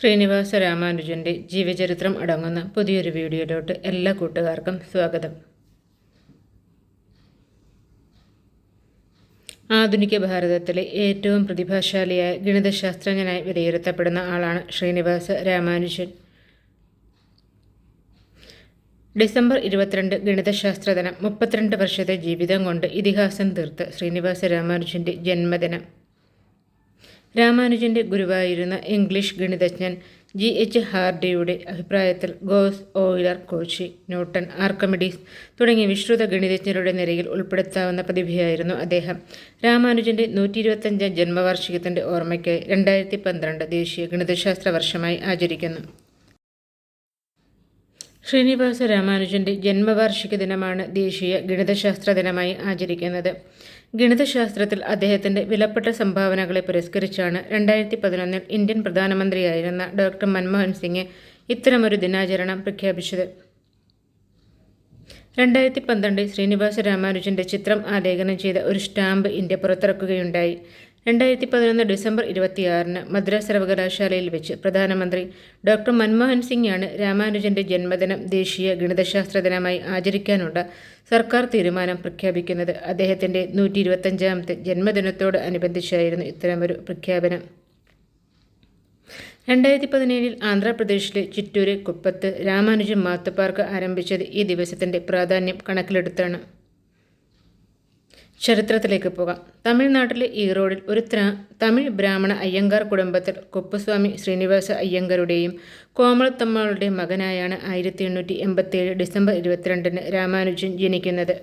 ശ്രീനിവാസ രാമാനുജന്റെ ജീവചരിത്രം അടങ്ങുന്ന പുതിയൊരു വീഡിയോയിലോട്ട് എല്ലാ കൂട്ടുകാർക്കും സ്വാഗതം. ആധുനിക ഭാരതത്തിലെ ഏറ്റവും പ്രതിഭാശാലിയായ ഗണിതശാസ്ത്രജ്ഞനായി വിലയിരുത്തപ്പെടുന്ന ആളാണ് ശ്രീനിവാസ രാമാനുജൻ. ഡിസംബർ ഇരുപത്തിരണ്ട് ഗണിതശാസ്ത്ര ദിനം മുപ്പത്തിരണ്ട് വർഷത്തെ ജീവിതം കൊണ്ട് ഇതിഹാസം തീർത്ത് ശ്രീനിവാസ രാമാനുജന്റെ ജന്മദിനം. രാമാനുജന്റെ ഗുരുവായിരുന്ന ഇംഗ്ലീഷ് ഗണിതജ്ഞൻ ജി എച്ച് ഹാർഡിയുടെ അഭിപ്രായത്തിൽ Gauss Euler Cauchy Newton Archimedes തുടങ്ങിയ വിശ്രുത ഗണിതജ്ഞരുടെ നിരയിൽ ഉൾപ്പെടുത്താവുന്ന പ്രതിഭയായിരുന്നു അദ്ദേഹം. രാമാനുജന്റെ നൂറ്റി ഇരുപത്തഞ്ചാം ജന്മവാർഷികത്തിന്റെ ഓർമ്മയ്ക്കായി രണ്ടായിരത്തി പന്ത്രണ്ട് ദേശീയ ഗണിതശാസ്ത്ര വർഷമായി ആചരിക്കുന്നു. ശ്രീനിവാസ രാമാനുജന്റെ ജന്മവാർഷിക ദിനമാണ് ദേശീയ ഗണിതശാസ്ത്ര ദിനമായി ആചരിക്കുന്നത്. ഗണിതശാസ്ത്രത്തിൽ അദ്ദേഹത്തിന്റെ വിലപ്പെട്ട സംഭാവനകളെ പുരസ്കരിച്ചാണ് രണ്ടായിരത്തി പതിനൊന്നിൽ ഇന്ത്യൻ പ്രധാനമന്ത്രിയായിരുന്ന ഡോക്ടർ മൻമോഹൻ സിംഗ് ഇത്തരമൊരു ദിനാചരണം പ്രഖ്യാപിച്ചത്. രണ്ടായിരത്തി പന്ത്രണ്ടിൽ ശ്രീനിവാസ രാമാനുജന്റെ ചിത്രം ആലേഖനം ചെയ്ത ഒരു സ്റ്റാമ്പ് ഇന്ത്യ പുറത്തിറക്കുകയുണ്ടായി. രണ്ടായിരത്തി പതിനൊന്ന് ഡിസംബർ ഇരുപത്തിയാറിന് മദ്രാസ് സർവകലാശാലയിൽ വെച്ച് പ്രധാനമന്ത്രി ഡോക്ടർ മൻമോഹൻ സിംഗാണ് രാമാനുജന്റെ ജന്മദിനം ദേശീയ ഗണിതശാസ്ത്ര ദിനമായി ആചരിക്കാനുള്ള സർക്കാർ തീരുമാനം പ്രഖ്യാപിക്കുന്നത്. അദ്ദേഹത്തിന്റെ നൂറ്റി ഇരുപത്തഞ്ചാമത്തെ ജന്മദിനത്തോട് അനുബന്ധിച്ചായിരുന്നു ഇത്തരമൊരു പ്രഖ്യാപനം. രണ്ടായിരത്തി പതിനേഴിൽ ആന്ധ്രാപ്രദേശിലെ ചിറ്റൂര് കുപ്പത്ത് രാമാനുജം മാത്തു പാർക്ക് ആരംഭിച്ചത് ഈ ദിവസത്തിന്റെ പ്രാധാന്യം കണക്കിലെടുത്താണ്. ചരിത്രത്തിലേക്ക് പോകാം. തമിഴ്നാട്ടിലെ ഈറോഡിൽ ഒരു തമിഴ് ബ്രാഹ്മണ അയ്യങ്കാർ കുടുംബത്തിൽ കുപ്പസ്വാമി ശ്രീനിവാസ അയ്യങ്കരുടെയും കോമളത്തമ്മളുടെയും മകനായാണ് ആയിരത്തി എണ്ണൂറ്റി എൺപത്തിയേഴ് ഡിസംബർ ഇരുപത്തിരണ്ടിന് രാമാനുജൻ ജനിക്കുന്നത്.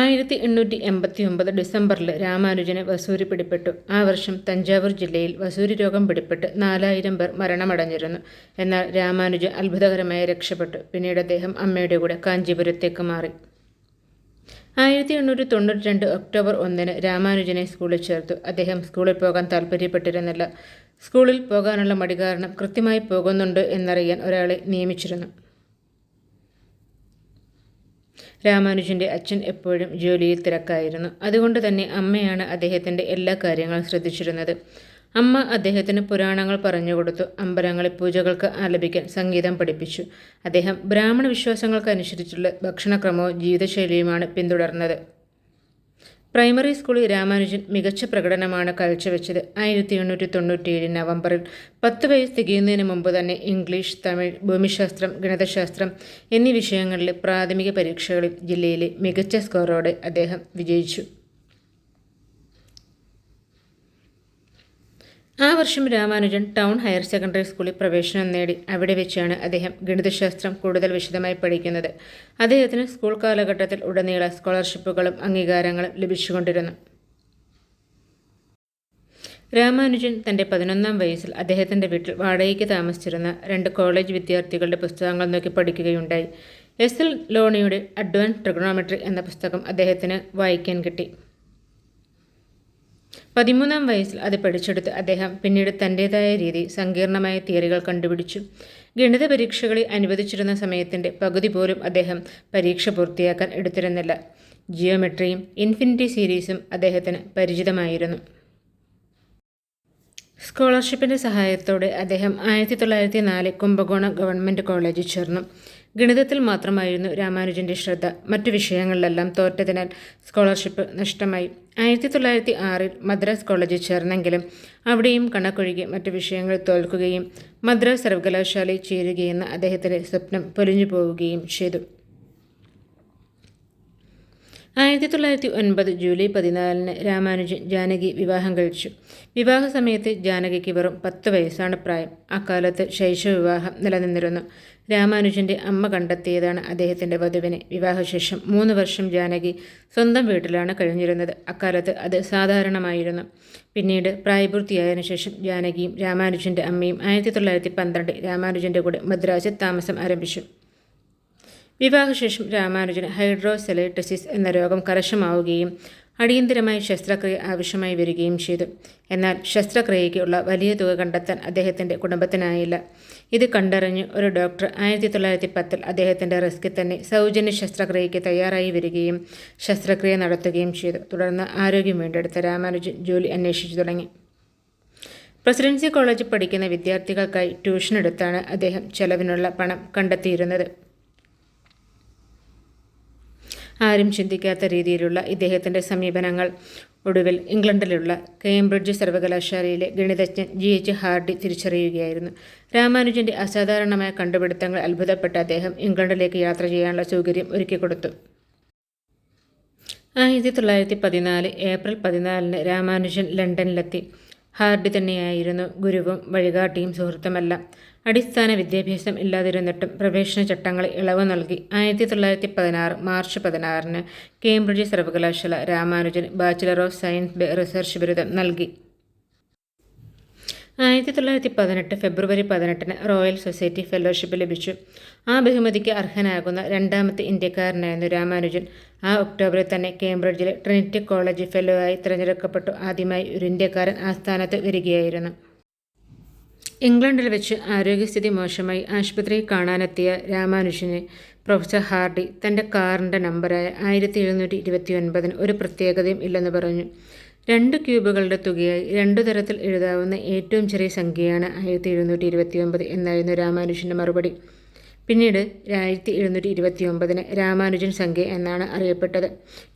ആയിരത്തി എണ്ണൂറ്റി എൺപത്തി ഒമ്പത് ഡിസംബറിൽ രാമാനുജന് വസൂരി പിടിപ്പെട്ടു. ആ വർഷം തഞ്ചാവൂർ ജില്ലയിൽ വസൂരി രോഗം പിടിപ്പെട്ട് നാലായിരം പേർ മരണമടഞ്ഞിരുന്നു. എന്നാൽ രാമാനുജൻ അത്ഭുതകരമായി രക്ഷപ്പെട്ടു. പിന്നീട് അദ്ദേഹം അമ്മയുടെ കൂടെ കാഞ്ചീപുരത്തേക്ക് മാറി. ആയിരത്തി എണ്ണൂറ്റി തൊണ്ണൂറ്റി രണ്ട് ഒക്ടോബർ ഒന്നിന് രാമാനുജനെ സ്കൂളിൽ ചേർത്തു. അദ്ദേഹം സ്കൂളിൽ പോകാൻ താല്പര്യപ്പെട്ടിരുന്നില്ല സ്കൂളിൽ പോകാനുള്ള മടി കാരണം കൃത്യമായി പോകുന്നുണ്ട് എന്നറിയാൻ ഒരാളെ നിയമിച്ചിരുന്നു. രാമാനുജന്റെ അച്ഛൻ എപ്പോഴും ജോലിയിൽ തിരക്കായിരുന്നു. അതുകൊണ്ട് തന്നെ അമ്മയാണ് അദ്ദേഹത്തിന്റെ എല്ലാ കാര്യങ്ങളും ശ്രദ്ധിച്ചിരുന്നത്. അമ്മ അദ്ദേഹത്തിന് പുരാണങ്ങൾ പറഞ്ഞുകൊടുത്തു അമ്പലങ്ങളിൽ പൂജകൾക്ക് ആലപിക്കാൻ സംഗീതം പഠിപ്പിച്ചു. അദ്ദേഹം ബ്രാഹ്മണ വിശ്വാസങ്ങൾക്കനുസരിച്ചുള്ള ഭക്ഷണക്രമവും ജീവിതശൈലിയുമാണ് പിന്തുടർന്നത്. പ്രൈമറി സ്കൂളിൽ രാമാനുജൻ മികച്ച പ്രകടനമാണ് കാഴ്ചവെച്ചത്. ആയിരത്തി എണ്ണൂറ്റി തൊണ്ണൂറ്റിയേഴ് നവംബറിൽ പത്ത് വയസ്സ് തികയുന്നതിന് മുമ്പ് തന്നെ ഇംഗ്ലീഷ് തമിഴ് ഭൂമിശാസ്ത്രം ഗണിതശാസ്ത്രം എന്നീ വിഷയങ്ങളിലെ പ്രാഥമിക പരീക്ഷകളിൽ ജില്ലയിലെ മികച്ച സ്കോറോടെ അദ്ദേഹം വിജയിച്ചു. ആ വർഷം രാമാനുജൻ ടൗൺ ഹയർ സെക്കൻഡറി സ്കൂളിൽ പ്രവേശനം നേടി. അവിടെ വെച്ചാണ് അദ്ദേഹം ഗണിതശാസ്ത്രം കൂടുതൽ വിശദമായി പഠിക്കുന്നത്. അദ്ദേഹത്തിന് സ്കൂൾ കാലഘട്ടത്തിൽ ഉടനീള സ്കോളർഷിപ്പുകളും അംഗീകാരങ്ങളും ലഭിച്ചുകൊണ്ടിരുന്നു. രാമാനുജൻ തന്റെ പതിനൊന്നാം വയസ്സിൽ അദ്ദേഹത്തിന്റെ വീട്ടിൽ വാടകയ്ക്ക് താമസിച്ചിരുന്ന രണ്ട് കോളേജ് വിദ്യാർത്ഥികളുടെ പുസ്തകങ്ങൾ നോക്കി പഠിക്കുകയുണ്ടായി. എസ്. എൽ. ലോണിയുടെ അഡ്വാൻസ് ട്രിഗണോമെട്രി എന്ന പുസ്തകം അദ്ദേഹത്തിന് വായിക്കാൻ കിട്ടി. പതിമൂന്നാം വയസ്സിൽ അത് പഠിച്ചെടുത്ത് അദ്ദേഹം പിന്നീട് തന്റേതായ രീതി സങ്കീർണമായ തിയറികൾ കണ്ടുപിടിച്ചു. ഗണിത പരീക്ഷകളിൽ അനുവദിച്ചിരുന്ന സമയത്തിന്റെ പകുതി പോലും അദ്ദേഹം പരീക്ഷ പൂർത്തിയാക്കാൻ എടുത്തിരുന്നില്ല. ജിയോമെട്രിയും ഇൻഫിനിറ്റി സീരീസും അദ്ദേഹത്തിന് പരിചിതമായിരുന്നു. സ്കോളർഷിപ്പിന്റെ സഹായത്തോടെ അദ്ദേഹം ആയിരത്തി തൊള്ളായിരത്തി നാല് കുംഭകോണം ഗവൺമെന്റ് കോളേജിൽ ചേർന്നു. ഗണിതത്തിൽ മാത്രമായിരുന്നു രാമാനുജന്റെ ശ്രദ്ധ. മറ്റു വിഷയങ്ങളിലെല്ലാം തോറ്റതിനാൽ സ്കോളർഷിപ്പ് നഷ്ടമായി. ആയിരത്തി തൊള്ളായിരത്തി ആറിൽ മദ്രാസ് കോളേജിൽ ചേർന്നെങ്കിലും അവിടെയും കണക്കൊഴുകി മറ്റു വിഷയങ്ങൾ തോൽക്കുകയും മദ്രാസ് സർവകലാശാലയിൽ ചേരുകയെന്ന അദ്ദേഹത്തിന്റെ സ്വപ്നം പൊലിഞ്ഞു പോവുകയും ചെയ്തു. ആയിരത്തി തൊള്ളായിരത്തി ഒൻപത് ജൂലൈ പതിനാലിന് രാമാനുജൻ ജാനകി വിവാഹം കഴിച്ചു. വിവാഹ സമയത്ത് ജാനകിക്ക് വെറും പത്ത് വയസ്സാണ് പ്രായം. അക്കാലത്ത് ശൈശവ വിവാഹം നിലനിന്നിരുന്നു. രാമാനുജന്റെ അമ്മ കണ്ടെത്തിയതാണ് അദ്ദേഹത്തിന്റെ വധുവിനെ വിവാഹശേഷം മൂന്ന് വർഷം ജാനകി സ്വന്തം വീട്ടിലാണ് കഴിഞ്ഞിരുന്നത്. അക്കാലത്ത് അത് സാധാരണമായിരുന്നു. പിന്നീട് പ്രായപൂർത്തിയായതിനു ശേഷം ജാനകിയും രാമാനുജന്റെ അമ്മയും ആയിരത്തി തൊള്ളായിരത്തി പന്ത്രണ്ട് രാമാനുജന്റെ കൂടെ മദ്രാസിൽ താമസം ആരംഭിച്ചു. വിവാഹശേഷം രാമാനുജന് ഹൈഡ്രോസെലൈറ്റസിസ് എന്ന രോഗം കരശമാവുകയും അടിയന്തിരമായി ശസ്ത്രക്രിയ ആവശ്യമായി വരികയും ചെയ്തു. എന്നാൽ ശസ്ത്രക്രിയയ്ക്കുള്ള വലിയ തുക കണ്ടെത്താൻ അദ്ദേഹത്തിന്റെ കുടുംബത്തിനായില്ല. ഇത് കണ്ടറിഞ്ഞ് ഒരു ഡോക്ടർ ആയിരത്തി തൊള്ളായിരത്തി പത്തിൽ അദ്ദേഹത്തിന്റെ റിസ്കിൽ തന്നെ സൗജന്യ ശസ്ത്രക്രിയയ്ക്ക് തയ്യാറായി വരികയും ശസ്ത്രക്രിയ നടത്തുകയും ചെയ്തു. തുടർന്ന് ആരോഗ്യം വീണ്ടെടുത്ത രാമാനുജൻ ജോലി അന്വേഷിച്ചു തുടങ്ങി. പ്രസിഡൻസി കോളേജിൽ പഠിക്കുന്ന വിദ്യാർത്ഥികൾക്കായി ട്യൂഷൻ എടുത്താണ് അദ്ദേഹം ചെലവിനുള്ള പണം കണ്ടെത്തിയിരുന്നത്. ആരും ചിന്തിക്കാത്ത രീതിയിലുള്ള ഇദ്ദേഹത്തിന്റെ സമീപനങ്ങൾ. ഒടുവിൽ ഇംഗ്ലണ്ടിലുള്ള കേംബ്രിഡ്ജ് സർവകലാശാലയിലെ ഗണിതജ്ഞൻ ജി എച്ച് ഹാർഡി തിരിച്ചറിയുകയായിരുന്നു. രാമാനുജന്റെ അസാധാരണമായ കണ്ടുപിടുത്തങ്ങൾ അത്ഭുതപ്പെട്ട അദ്ദേഹം ഇംഗ്ലണ്ടിലേക്ക് യാത്ര ചെയ്യാനുള്ള സൗകര്യം ഒരുക്കിക്കൊടുത്തു ആയിരത്തി തൊള്ളായിരത്തി പതിനാല് ഏപ്രിൽ പതിനാലിന് രാമാനുജൻ ലണ്ടനിലെത്തി. ഹാർഡി തന്നെയായിരുന്നു ഗുരുവും വഴികാട്ടിയും സുഹൃത്തുമല്ല. അടിസ്ഥാന വിദ്യാഭ്യാസം ഇല്ലാതിരുന്നിട്ടും പ്രവേശന ചട്ടങ്ങൾ ഇളവ് നൽകി. ആയിരത്തി തൊള്ളായിരത്തി പതിനാറ് മാർച്ച് പതിനാറിന് കേംബ്രിഡ്ജ് സർവകലാശാല Ramanujan bachelor of science research ബിരുദം നൽകി. ആയിരത്തി തൊള്ളായിരത്തി പതിനെട്ട് ഫെബ്രുവരി പതിനെട്ടിന് റോയൽ സൊസൈറ്റി ഫെലോഷിപ്പ് ലഭിച്ചു. ആ ബഹുമതിക്ക് അർഹനാകുന്ന രണ്ടാമത്തെ ഇന്ത്യക്കാരനായിരുന്നു രാമാനുജൻ. ആ ഒക്ടോബറിൽ തന്നെ കേംബ്രിഡ്ജിലെ ട്രിനിറ്റി കോളേജ് ഫെലോ ആയി തിരഞ്ഞെടുക്കപ്പെട്ടു. ആദ്യമായി ഒരു ഇന്ത്യക്കാരൻ ആ സ്ഥാനത്ത് വരികയായിരുന്നു. ഇംഗ്ലണ്ടിൽ വെച്ച് ആരോഗ്യസ്ഥിതി മോശമായി ആശുപത്രിയിൽ കാണാനെത്തിയ രാമാനുജനെ പ്രൊഫസർ ഹാർഡി തന്റെ കാറിന്റെ നമ്പറായ ആയിരത്തി എഴുന്നൂറ്റി ഇരുപത്തി ഒൻപതിന് ഒരു പ്രത്യേകതയും ഇല്ലെന്ന് പറഞ്ഞു. രണ്ട് ക്യൂബുകളുടെ തുകയായി രണ്ടു തരത്തിൽ എഴുതാവുന്ന ഏറ്റവും ചെറിയ സംഖ്യയാണ് ആയിരത്തി എഴുന്നൂറ്റി ഇരുപത്തി ഒമ്പത് എന്നായിരുന്നു രാമാനുജന്റെ മറുപടി. പിന്നീട് ആയിരത്തി എഴുന്നൂറ്റി ഇരുപത്തി ഒമ്പതിന് രാമാനുജൻ സംഖ്യ എന്നാണ് അറിയപ്പെട്ടത്.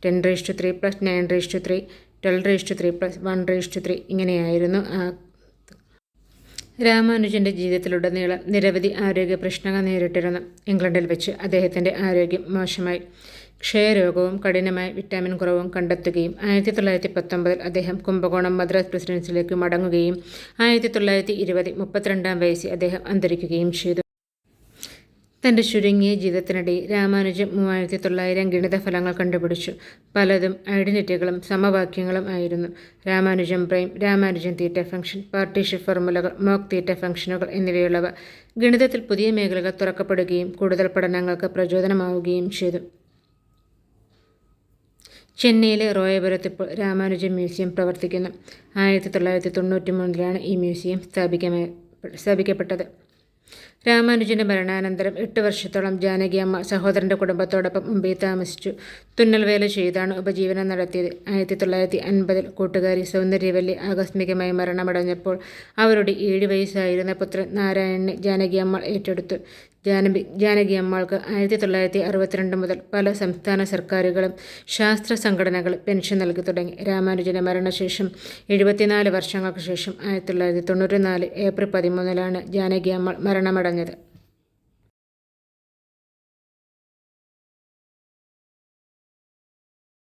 Ten raise to three plus nine raise to three twelve raise to three plus one raise to three ഇങ്ങനെയായിരുന്നു ആ രാമാനുജന്റെ ജീവിതത്തിലുടനീളം നിരവധി ആരോഗ്യ പ്രശ്നങ്ങൾ നേരിട്ടിരുന്നു. ഇംഗ്ലണ്ടിൽ വെച്ച് അദ്ദേഹത്തിന്റെ ആരോഗ്യം മോശമായി. ക്ഷയരോഗവും കഠിനമായ വിറ്റാമിൻ കുറവും കണ്ടെത്തുകയും ആയിരത്തി തൊള്ളായിരത്തി പത്തൊമ്പതിൽ അദ്ദേഹം കുംഭകോണം മദ്രാസ് പ്രസിഡൻസിലേക്ക് മടങ്ങുകയും ആയിരത്തി തൊള്ളായിരത്തി ഇരുപത് മുപ്പത്തിരണ്ടാം വയസ്സിൽ അദ്ദേഹം അന്തരിക്കുകയും ചെയ്തു. തന്റെ ചുരുങ്ങിയ ജീവിതത്തിനിടയിൽ രാമാനുജൻ മൂവായിരത്തി തൊള്ളായിരം ഗണിത ഫലങ്ങൾ കണ്ടുപിടിച്ചു. പലതും ഐഡന്റിറ്റികളും സമവാക്യങ്ങളും ആയിരുന്നു. Ramanujan prime Ramanujan theta function partition ഫോർമുലകൾ mock theta ഫംഗ്ഷനുകൾ എന്നിവയുള്ളവ ഗണിതത്തിൽ പുതിയ മേഖലകൾ തുറക്കപ്പെടുകയും കൂടുതൽ പഠനങ്ങൾക്ക് പ്രചോദനമാവുകയും ചെയ്തു. ചെന്നൈയിലെ റോയപുരത്ത് ഇപ്പോൾ രാമാനുജൻ മ്യൂസിയം പ്രവർത്തിക്കുന്നു. ആയിരത്തി തൊള്ളായിരത്തി തൊണ്ണൂറ്റി മൂന്നിലാണ് ഈ മ്യൂസിയം സ്ഥാപിക്കമേ സ്ഥാപിക്കപ്പെട്ടത്. രാമാനുജന്റെ മരണാനന്തരം എട്ട് വർഷത്തോളം ജാനകിയമ്മ സഹോദരന്റെ കുടുംബത്തോടൊപ്പം മുംബൈ താമസിച്ചു. തുന്നൽ വേല ചെയ്താണ് ഉപജീവനം നടത്തിയത്. ആയിരത്തി തൊള്ളായിരത്തി അൻപതിൽ കൂട്ടുകാരി സൗന്ദര്യവല്ലി ആകസ്മികമായി മരണമടഞ്ഞപ്പോൾ അവരുടെ ഏഴ് വയസ്സായിരുന്ന പുത്രൻ നാരായണനെ ജാനകിയമ്മ ഏറ്റെടുത്തു. ജാനബി ജാനകി അമ്മാൾക്ക് ആയിരത്തി തൊള്ളായിരത്തി അറുപത്തിരണ്ട് മുതൽ പല സംസ്ഥാന സർക്കാരുകളും ശാസ്ത്ര സംഘടനകളും പെൻഷൻ നൽകി തുടങ്ങി. രാമാനുജന്റെ മരണശേഷം എഴുപത്തിനാല് വർഷങ്ങൾക്ക് ശേഷം ആയിരത്തി തൊള്ളായിരത്തി തൊണ്ണൂറ്റിനാല് ഏപ്രിൽ പതിമൂന്നിലാണ് ജാനകി അമ്മൾ മരണമടഞ്ഞത്. പറഞ്ഞത്